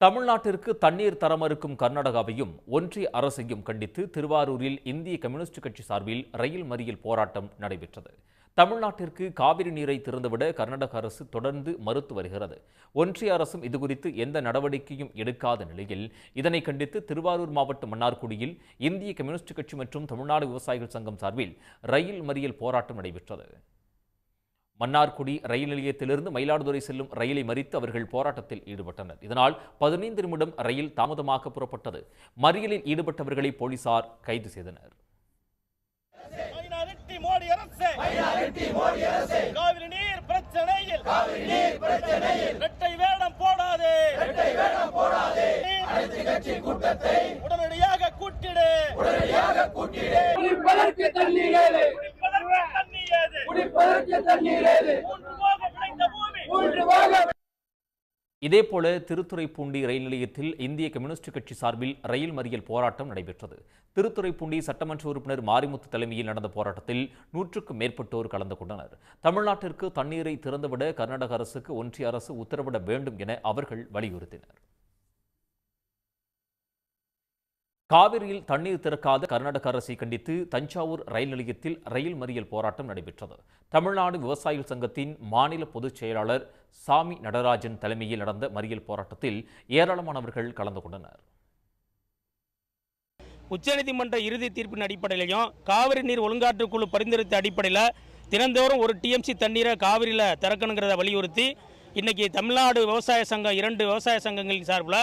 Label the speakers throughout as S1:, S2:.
S1: தமிழ்நாட்டிற்கு தண்ணீர் தர மறுக்கும் கர்நாடகாவையும் ஒன்றிய அரசையும் கண்டித்து திருவாரூரில் இந்திய கம்யூனிஸ்ட் கட்சி சார்பில் ரயில் மறியல் போராட்டம் நடைபெற்றது. தமிழ்நாட்டிற்கு காவிரி நீரை திறந்துவிட கர்நாடக அரசு தொடர்ந்து மறுத்து வருகிறது. ஒன்றிய அரசும் இதுகுறித்து எந்த நடவடிக்கையும் எடுக்காத நிலையில் இதனை கண்டித்து திருவாரூர் மாவட்டம் மன்னார்குடியில் இந்திய கம்யூனிஸ்ட் கட்சி மற்றும் தமிழ்நாடு விவசாயிகள் சங்கம் சார்பில் ரயில் மறியல் போராட்டம் நடைபெற்றது. மன்னார்குடி ரயில் நிலையத்திலிருந்து மயிலாடுதுறை செல்லும் ரயிலை மறித்து அவர்கள் போராட்டத்தில் ஈடுபட்டனர். இதனால் பதினைந்து நிமிடம் ரயில் தாமதமாக புறப்பட்டது. மறியலில் ஈடுபட்டவர்களை போலீசார் கைது செய்தனர்.
S2: மைனாரிட்டி மோடி அரசு! மைனாரிட்டி மோடி அரசு! காவிரி நீர் பிரச்சனையில்! காவிரி நீர் பிரச்சனையில்! இரட்டை வேடம் போடாதே! இரட்டை வேடம் போடாதே! அனைத்து கட்சி கூட்டத்தை உடனடியாக கூட்டிடு! உடனடியாக கூட்டிடு
S3: குடிப்பதற்கு தண்ணீர் ஏது
S2: குடிப்பதற்கு தண்ணி ஏது
S3: குடிப்பதற்கு தண்ணீர் ஏது
S1: இதேபோல திருத்துறைப்பூண்டி ரயில் நிலையத்தில் இந்திய கம்யூனிஸ்ட் கட்சி சார்பில் ரயில் மறியல் போராட்டம் நடைபெற்றது. திருத்துறைப்பூண்டி சட்டமன்ற உறுப்பினர் மாரிமுத்து தலைமையில் நடந்த போராட்டத்தில் நூற்றுக்கும் மேற்பட்டோர் கலந்து கொண்டனர். தமிழ்நாட்டிற்கு தண்ணீரை திறந்துவிட கர்நாடக அரசுக்கு ஒன்றிய அரசு உத்தரவிட வேண்டும் என அவர்கள் வலியுறுத்தினர். காவிரியில் தண்ணீர் திறக்காத கர்நாடக அரசை கண்டித்து தஞ்சாவூர் ரயில் நிலையத்தில் ரயில் மறியல் போராட்டம் நடைபெற்றது. தமிழ்நாடு விவசாயிகள் சங்கத்தின் மாநில பொதுச் செயலாளர் சாமி நடராஜன் தலைமையில் நடந்த மறியல் போராட்டத்தில் ஏராளமானவர்கள் கலந்து கொண்டனர்.
S4: உச்சநீதிமன்ற இறுதி தீர்ப்பின் அடிப்படையிலையும் காவிரி நீர் ஒழுங்காற்று குழு பரிந்துரைத்த அடிப்படையில் தினந்தோறும் ஒரு டிஎம்சி தண்ணீரை காவிரியில் திறக்கணுங்கிறத வலியுறுத்தி இன்றைக்கி தமிழ்நாடு விவசாய சங்கம் இரண்டு விவசாய சங்கங்களின் சார்பில்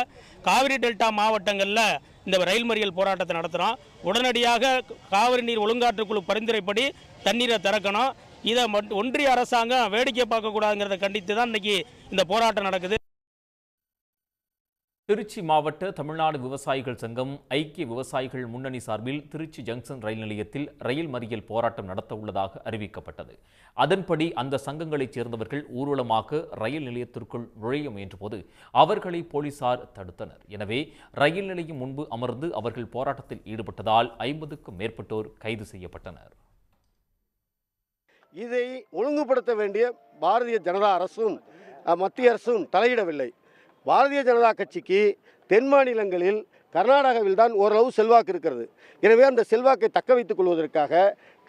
S4: காவிரி டெல்டா மாவட்டங்களில் இந்த ரயில் மறியல் போராட்டத்தை நடத்துகிறோம். உடனடியாக காவிரி நீர் ஒழுங்காற்றுக்குழு பரிந்துரைப்படி தண்ணீரை திறக்கணும். இதை ஒன்றிய அரசாங்கம் வேடிக்கை பார்க்கக்கூடாதுங்கிறத கண்டித்து தான் இன்றைக்கி இந்த போராட்டம் நடக்குது.
S1: திருச்சி மாவட்ட தமிழ்நாடு விவசாயிகள் சங்கம் ஐக்கிய விவசாயிகள் முன்னணி சார்பில் திருச்சி ஜங்ஷன் ரயில் நிலையத்தில் ரயில் மறியல் போராட்டம் நடத்த உள்ளதாக அறிவிக்கப்பட்டது. அதன்படி அந்த சங்கங்களைச் சேர்ந்தவர்கள் ஊர்வலமாக ரயில் நிலையத்திற்குள் நுழைய முயன்றபோது அவர்களை போலீசார் தடுத்தனர். எனவே ரயில் நிலையம் முன்பு அமர்ந்து அவர்கள் போராட்டத்தில் ஈடுபட்டதால் ஐம்பதுக்கும் மேற்பட்டோர் கைது செய்யப்பட்டனர்.
S5: இதை ஒழுங்குபடுத்த வேண்டிய பாரதிய ஜனதா அரசும் மத்திய அரசும் தலையிடவில்லை. பாரதிய ஜனதா கட்சிக்கு தென் மாநிலங்களில் கர்நாடகாவில் தான் ஓரளவு செல்வாக்கு இருக்கிறது. எனவே அந்த செல்வாக்கை தக்க வைத்துக் கொள்வதற்காக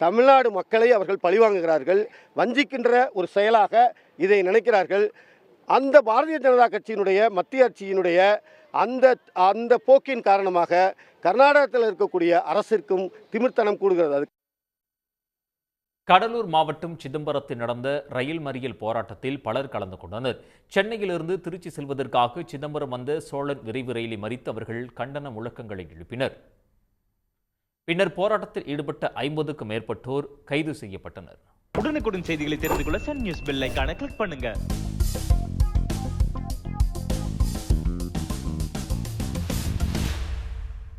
S5: தமிழ்நாடு மக்களை அவர்கள் பழிவாங்குகிறார்கள். வஞ்சிக்கின்ற ஒரு செயலாக இதை நினைக்கிறார்கள். அந்த பாரதிய ஜனதா கட்சியினுடைய மத்திய ஆட்சியினுடைய அந்த அந்த போக்கின் காரணமாக கர்நாடகத்தில் இருக்கக்கூடிய அரசிற்கும் திமிர்த்தனம் கூடுகிறது. அது
S1: கடலூர் மாவட்டம் சிதம்பரத்தில் நடந்த ரயில் மறியல் போராட்டத்தில் பலர் கலந்து கொண்டனர். சென்னையிலிருந்து திருச்சி செல்வதற்காக சிதம்பரம் வந்த சோழன் விரைவு ரயிலை மறித்து அவர்கள் கண்டன முழக்கங்களை எழுப்பினர். பின்னர் போராட்டத்தில் ஈடுபட்ட ஐம்பதுக்கும் மேற்பட்டோர் கைது செய்யப்பட்டனர்.
S6: உடனுக்குடன் செய்திகளை தெரிந்து கொள்ள சன் நியூஸ் பெல் கிளிக் பண்ணுங்க.